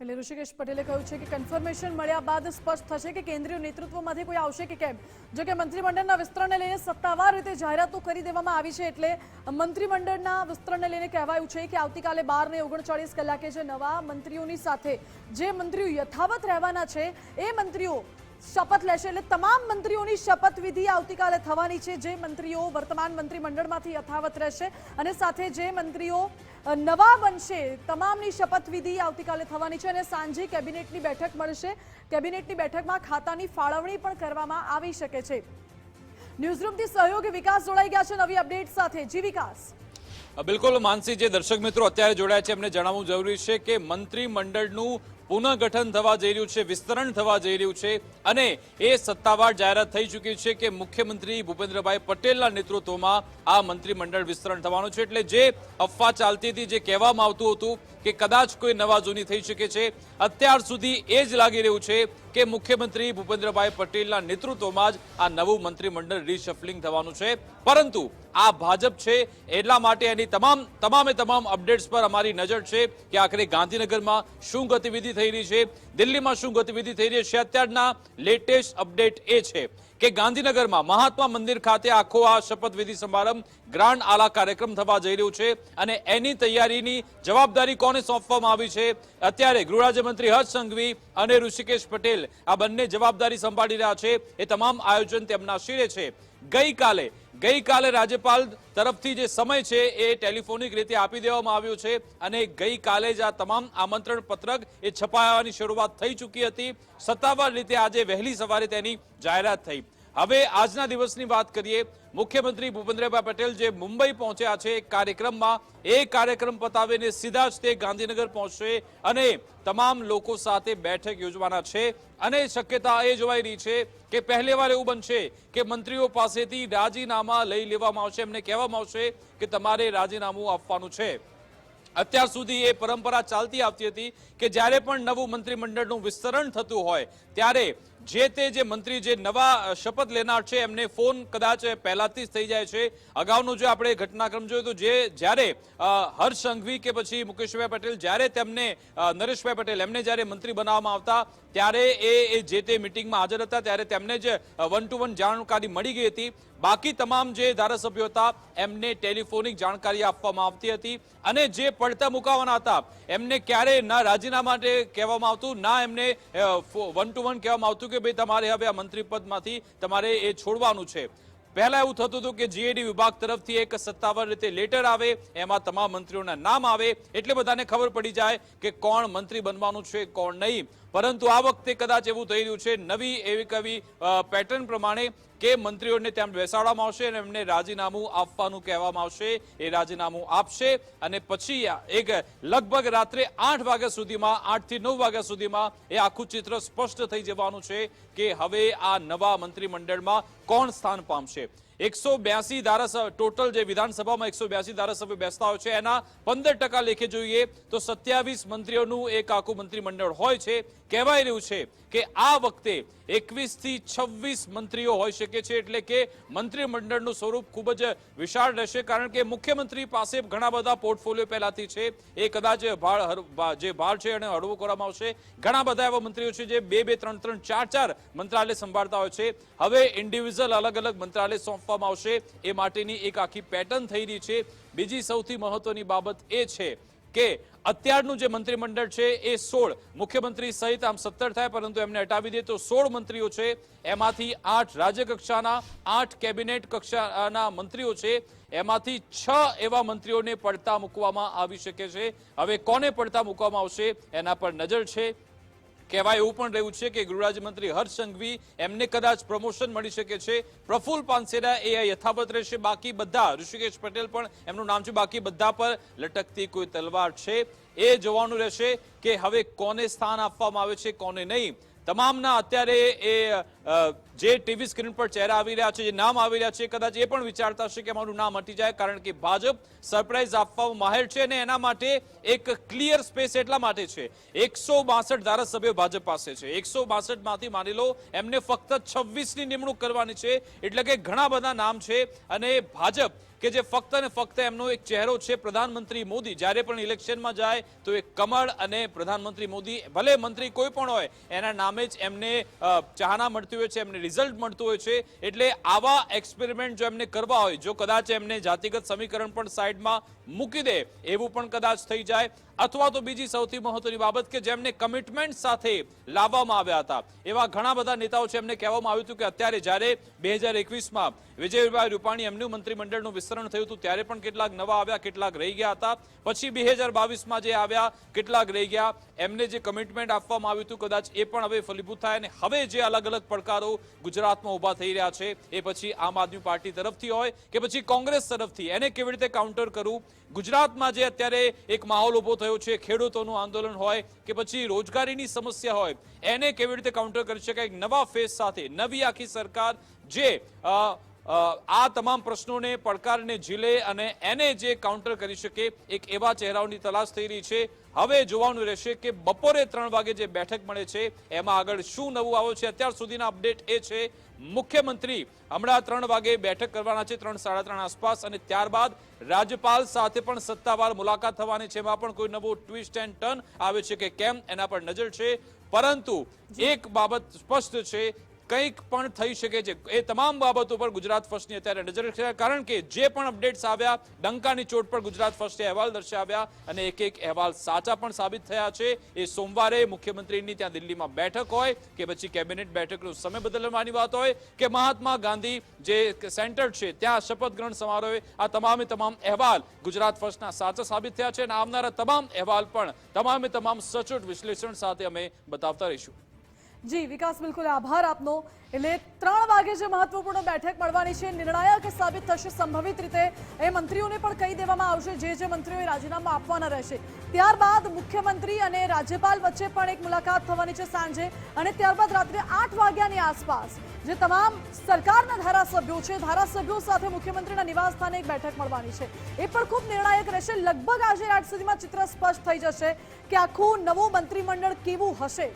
એટલે ઋષિકેશ પટેલે કહ્યું છે કે કન્ફર્મેશન મળ્યા બાદ સ્પષ્ટ થશે કે કેન્દ્રીય નેતૃત્વમાંથી કોઈ આવશે કે કેમ. જો કે મંત્રીમંડળના વિસ્તરણને લઈને સત્તાવાર રીતે જાહેરાતો કરી દેવામાં આવી છે એટલે મંત્રીમંડળના વિસ્તરણને લઈને કહેવાયું છે કે આવતીકાલે બાર ને ઓગણચાળીસ કલાકે જે નવા મંત્રીઓની સાથે જે મંત્રીઓ યથાવત રહેવાના છે, એ મંત્રીઓ શપથ લેશે એટલે તમામ મંત્રીઓની શપથવિધિ આવતીકાલે થવાની છે. જે મંત્રીઓ વર્તમાન મંત્રીમંડળમાંથી યથાવત રહેશે અને સાથે જે મંત્રીઓ નવા બનશે તમામની શપથવિધિ આવતીકાલે થવાની છે અને સાંજે કેબિનેટની બેઠક મળશે. કેબિનેટની બેઠકમાં ખાતાની ફાળવણી પણ કરવામાં આવી શકે છે. ન્યૂઝરૂમથી સહયોગી વિકાસ જોડાઈ ગયા છે. નવી અપડેટ સાથે જી વિકાસ. બિલકુલ માનસી, જે દર્શક મિત્રો અત્યારે જોડાયા છે, એમને જણાવવું જરૂરી છે કે મંત્રીમંડળનું પુનઃગઠન થવા જઈ રહ્યું છે, વિસ્તરણ થવા જઈ રહ્યું છે અને એ સત્તાવાર જાહેરાત થઈ ચૂકી છે કે મુખ્યમંત્રી ભૂપેન્દ્રભાઈ પટેલના નેતૃત્વમાં આ મંત્રીમંડળ વિસ્તરણ થવાનું છે. એટલે જે અફવા ચાલતી હતી, જે કહેવામાં આવતું હતું કે કદાચ કોઈ નવા જૂની થઈ શકે છે, અત્યાર સુધી એ જ લાગી રહ્યું છે કે મુખ્યમંત્રી ભૂપેન્દ્રભાઈ પટેલના નેતૃત્વમાં જ આ નવું મંત્રીમંડળ રીશફલિંગ થવાનું છે. પરંતુ આ ભાજપ છે એટલા માટે એની તમામ, તમામે તમામ અપડેટ્સ પર અમારી નજર છે કે આખરે ગાંધીનગરમાં શું ગતિવિધિ થઈ રહી છે, દિલ્હીમાં શું ગતિવિધિ થઈ રહી છે. અત્યારના લેટેસ્ટ અપડેટ એ છે. કે ગાંધીનગરમાં મહાત્મા મંદિર ખાતે આખો આ શપથવિધિ સમારંભ ગ્રાન્ડ આલા કાર્યક્રમ થવા જઈ રહ્યું છે અને એની તૈયારીની જવાબદારી કોને સોંપવામાં આવી છે? અત્યારે ગૃહરાજ્યમંત્રી હર્ષ સંઘવી અને ઋષિકેશ પટેલ આ બંને જવાબદારી સંભાળી રહ્યા છે. એ તમામ આયોજન તેમના શિરે છે. ગઈકાલે ગઈકાલે રાજ્યપાલ તરફથી જે સમય છે એ ટેલિફોનિક રીતે આપી દેવામાં આવ્યો છે અને ગઈકાલે જ આ તમામ આમંત્રણ પત્રક એ છપાવવાની શરૂઆત થઈ ચૂકી હતી. સત્તાવાર રીતે આજે વહેલી સવારે તેની જાહેરાત થઈ. હવે આજના દિવસની વાત કરીએ, મુખ્યમંત્રી ભૂપેન્દ્રભાઈ પટેલ જે મુંબઈ પહોંચ્યા છે એક કાર્યક્રમમાં, એ કાર્યક્રમ પતાવીને સીધા જ તે ગાંધીનગર પહોંચશે અને તમામ લોકો સાથે બેઠક યોજવાના છે. અને શક્યતા એ જોવાઈ રહી છે કે પહેલી વાર એવું બનશે કે મંત્રીઓ પાસેથી રાજીનામા લઈ લેવામાં આવશે. એમને કહેવામાં આવશે કે તમારે રાજીનામું આપવાનું છે. અત્યાર સુધી એ પરંપરા ચાલતી આવતી હતી કે જ્યારે પણ નવું મંત્રીમંડળનું વિસ્તરણ થતું હોય, ત્યારે જે તે જે મંત્રી, જે નવા શપથ લેનાર છે, એમને ફોન કદાચ પહેલાથી જ થઈ જાય છે. અગાઉનો જો આપણે ઘટનાક્રમ જોયો તો જે જ્યારે હર્ષ સંઘવી કે પછી મુકેશભાઈ પટેલ, જ્યારે તેમને નરેશભાઈ પટેલ, એમને જ્યારે મંત્રી બનાવવામાં આવતા, ત્યારે એ એ જે તે મિટિંગમાં હાજર હતા, ત્યારે તેમને જ વન ટુ વન જાણકારી મળી ગઈ હતી. બાકી તમામ જે ધારાસભ્યો હતા, એમને ટેલિફોનિક જાણકારી આપવામાં આવતી હતી. અને જે પડતા મુકાવાના હતા, એમને ક્યારેય ના રાજીનામા માટે કહેવામાં આવતું, ના એમને વન ટુ વન કહેવામાં આવતું કે ભાઈ તમારે હવે આ મંત્રી પદમાંથી તમારે એ છોડવાનું છે. પહેલા એવું થતું હતું કે જીએડી વિભાગ તરફથી એક સત્તાવાર રીતે લેટર આવે, એમાં તમામ મંત્રીઓના નામ આવે, એટલે બધાને ખબર પડી જાય કે કોણ મંત્રી બનવાનું છે, કોણ નહીં. પરંતુ આ વખતે કદાચ એવું થઈ રહ્યું છે, નવી એવી કવી પેટર્ન પ્રમાણે કે મંત્રીઓને ત્યાં બેસાડવામાં આવશે અને એમને રાજીનામું આપવાનું કહેવામાં આવશે, એ રાજીનામું આપશે અને પછી એક લગભગ રાત્રે આઠ વાગ્યા સુધીમાં, આઠથી નવ વાગ્યા સુધીમાં એ આખું ચિત્ર સ્પષ્ટ થઈ જવાનું છે કે હવે આ નવા મંત્રીમંડળમાં કોણ સ્થાન પામશે. એકસો બ્યાસી ધારાસભ્ય, ટોટલ જે વિધાનસભામાં એકસો બ્યાસી ધારાસભ્ય બેસતા હોય છે, એના પંદર ટકા લેખે જોઈએ તો સત્યાવીસ મંત્રીઓનું એક આખું મંત્રીમંડળ હોય છે. કહેવાય રહ્યું છે કે આ વખતે એકવીસથી છવ્વીસ મંત્રીઓ હોઈ શકે છે, એટલે કે મંત્રીમંડળનું સ્વરૂપ ખૂબ જ વિશાળ રહેશે, કારણ કે મુખ્યમંત્રી પાસે ઘણા બધા પોર્ટફોલિયો પહેલાથી છે. એ કદાચ ભાર જે ભાર છે એને હળવો કરવામાં આવશે. ઘણા બધા એવા મંત્રીઓ છે જે બે બે, ત્રણ ત્રણ, ચાર ચાર મંત્રાલય સંભાળતા હોય છે. હવે ઇન્ડિવિઝ્યુઅલ અલગ અલગ મંત્રાલય સોંપવામાં આવશે. એ માટેની એક આખી પેટર્ન થઈ રહી છે. બીજી સૌથી મહત્વની બાબત એ છે કે અત્યારનું જે મંત્રીમંડળ છે એ સોળ મુખ્યમંત્રી સહિત આમ સત્તર થાય પરંતુ એમને હટાવી દે તો સોળ મંત્રીઓ છે. એમાંથી આઠ રાજ્ય કક્ષાના આઠ કેબિનેટ કક્ષાના મંત્રીઓ છે. એમાંથી છ એવા મંત્રીઓને પડતા મૂકવામાં આવી શકે છે. હવે કોને પડતા મૂકવામાં આવશે એના પર નજર છે. કહેવાય એવું પણ રહ્યું છે કે ગૃહરાજ્યમંત્રી હર્ષ સંઘવી એમને કદાચ પ્રમોશન મળી શકે છે. પ્રફુલ પાનસેરા એ યથાવત રહેશે. બાકી બધા, ઋષિકેશ પટેલ પણ એમનું નામ છે. બાકી બધા પર લટકતી કોઈ તલવાર છે. એ જોવાનું રહેશે કે હવે કોને સ્થાન આપવામાં આવે છે, કોને નહીં. તમામના અત્યારે એ જે ટીવી સ્ક્રીન પર ચહેરા આવી રહ્યા છે, જે નામ આવી રહ્યા છે કદાચ એ પણ વિચારતા હશે કે અમારું નામ હટી જાય, કારણ કે ભાજપ સરપ્રાઇઝ આપવામાં માહેર છે અને એના માટે એક ક્લિયર સ્પેસ એટલા માટે છે. એકસો ધારાસભ્યો ભાજપ પાસે છે. એકસો માંથી માની લો, એમને ફક્ત છવ્વીસની નિમણૂક કરવાની છે, એટલે કે ઘણા બધા નામ છે. અને ભાજપ, કે જે ફક્ત ને ફક્ત એમનો એક ચહેરો છે, પ્રધાનમંત્રી મોદી, જ્યારે પણ ઇલેક્શનમાં જાય, તો એ કમળ અને પ્રધાનમંત્રી મોદી, ભલે મંત્રી કોઈ પણ હોય, એના નામે જ એમને ચાહના મળતી હોય છે, એમને રિઝલ્ટ મળતું હોય છે એટલે આવા એક્સપેરિમેન્ટ જો એમને કરવા હોય, જો કદાચ એમને જાતિગત સમીકરણ પણ સાઈડમાં મૂકી દે, એવું પણ કદાચ થઈ જાય. અથવા તો બીજી સૌથી મહત્વની બાબત કે જેમને કમિટમેન્ટ સાથે લાવવામાં આવ્યા હતા. એવા ઘણા બધા નેતાઓ છે, એમને કહેવામાં આવ્યું હતું કે અત્યારે જ્યારે બે હજાર એકવીસમાં વિજયભાઈ રૂપાણી એમનું મંત્રીમંડળનું વિસ્તરણ થયું હતું, ત્યારે પણ કેટલાક નવા આવ્યા, કેટલાક રહી ગયા હતા. પછી બે હજાર બાવીસમાં જે આવ્યા, કેટલાક રહી ગયા. એમને જે કમિટમેન્ટ આપવામાં આવ્યું હતું, કદાચ એ પણ હવે ફલીભૂત થાય અને હવે જે અલગ અલગ પડકારો ગુજરાતમાં ઊભા થઈ રહ્યા છે, એ પછી આમ આદમી પાર્ટી તરફથી હોય કે પછી કોંગ્રેસ તરફથી, એને કેવી રીતે કાઉન્ટર કરવું ગુજરાતમાં જે અત્યારે એક માહોલ ઊભો થયો છે, ખેડૂતોનું આંદોલન હોય કે પછી રોજગારીની સમસ્યા હોય, એને કેવી રીતે કાઉન્ટર કરી શકાય? નવા ફેસ સાથે નવી આખી સરકાર જે આ તમામ પ્રશ્નોને પડકારને ઝીલે અને એને જે કાઉન્ટર કરી શકે એક એવા ચહેરાઓની તલાશ થઈ રહી છે. હવે જોવાનું રહેશે કે બપોરે ત્રણ વાગે જે બેઠક મળે છે એમાં આગળ શું નવું આવે છે અત્યાર સુધીના અપડેટ એ છે. મુખ્યમંત્રી હમણાં ત્રણ વાગે બેઠક કરવાના છે ત્રણ સાડા ત્રણ આસપાસ અને ત્યારબાદ રાજ્યપાલ સાથે પણ સત્તાવાર મુલાકાત થવાની છે. એમાં પણ કોઈ નવો ટ્વિસ્ટ એન્ડ ટર્ન આવે છે કે કેમ એના પર નજર છે. પરંતુ એક બાબત સ્પષ્ટ છે કંઈક પણ થઈ શકે છે. એ તમામ બાબતો પર ગુજરાત ફર્સ્ટની અત્યારે નજર છે. કારણ કે જે પણ અપડેટ્સ આવ્યા, ડંકાની ચોટ પર ગુજરાત ફર્સ્ટે અહેવાલ દર્શાવ્યા અને એક એક અહેવાલ સાચા પણ સાબિત થયા છે. એ સોમવારે મુખ્યમંત્રીની ત્યાં દિલ્હીમાં બેઠક હોય કે પછી કેબિનેટ બેઠકનો સમય બદલવાની વાત હોય કે મહાત્મા ગાંધી જે સેન્ટર છે, ત્યાં શપથ ગ્રહણ સમારોહ આ તમામે તમામ અહેવાલ ગુજરાત ફર્સ્ટના સાચા સાબિત થયા છે અને આવનારા તમામ અહેવાલ પણ તમામે તમામ સચોટ વિશ્લેષણ સાથે અમે બતાવતા રહીશું. જી, વિકાસ, બિલકુલ આભાર આપનો. એટલે ત્રણ વાગે જે મહત્વપૂર્ણ બેઠક મળવાની છે, નિર્ણાયક સાબિત થશે સંભવિત રીતે. એ મંત્રીઓને પણ કહી દેવામાં આવશે, જે જે મંત્રીઓએ રાજીનામું આપવાના રહેશે. ત્યારબાદ મુખ્યમંત્રી અને રાજ્યપાલ વચ્ચે પણ એક મુલાકાત થવાની છે સાંજે, અને ત્યારબાદ રાત્રે આઠ વાગ્યાની આસપાસ જે તમામ સરકારના ધારાસભ્યો છે, ધારાસભ્યો સાથે મુખ્યમંત્રીના નિવાસ સ્થાને એક બેઠક મળવાની છે. એ પણ ખૂબ નિર્ણાયક રહેશે. લગભગ આજે રાત સુધીમાં ચિત્ર સ્પષ્ટ થઈ જશે કે આખું નવું મંત્રીમંડળ કેવું હશે.